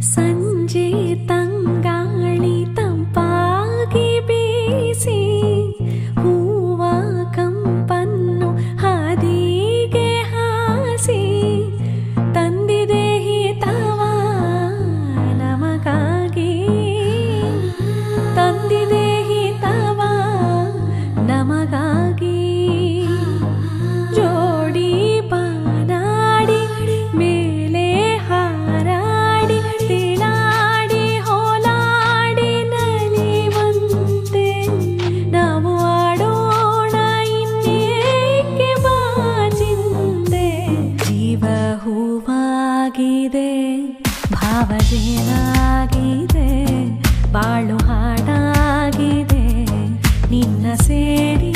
ಸಂಜೆ ತಂಗಾಳಿ ತಂಪಾಗಿ ಬೀಸಿ ಹೂವ ಕಂಪನ್ನು ಹಾದಿಗೆ ಹಾಸಿ ತಂದಿದೆ ನಮಗಾಗಿ. ತಂದಿದೆ ನಮಗಾಗಿ. ಹೂವಾಗಿದೆ ಭಾವಜೇನಾಗಿದೆ ಬಾಳು ಹಾಡಾಗಿದೆ ನಿನ್ನ ಸೇರಿ